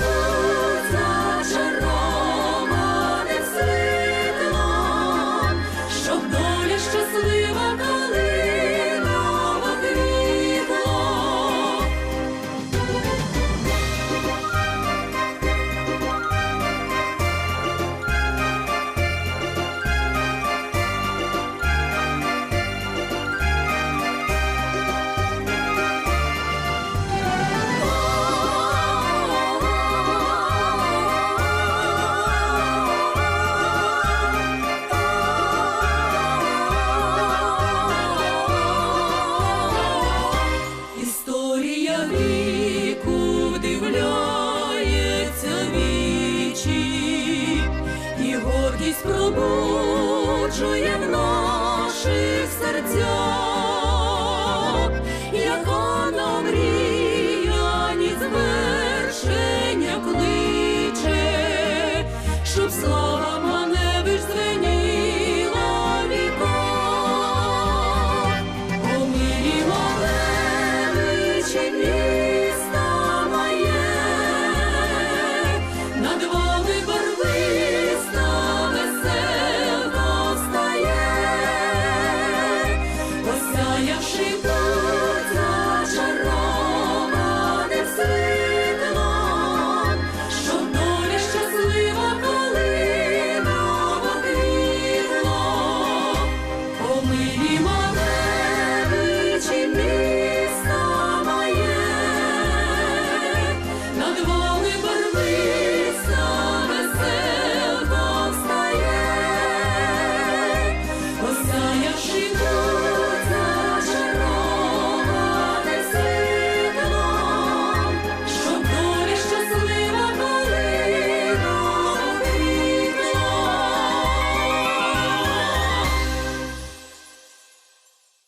Oh. пробуджує в наших серцях.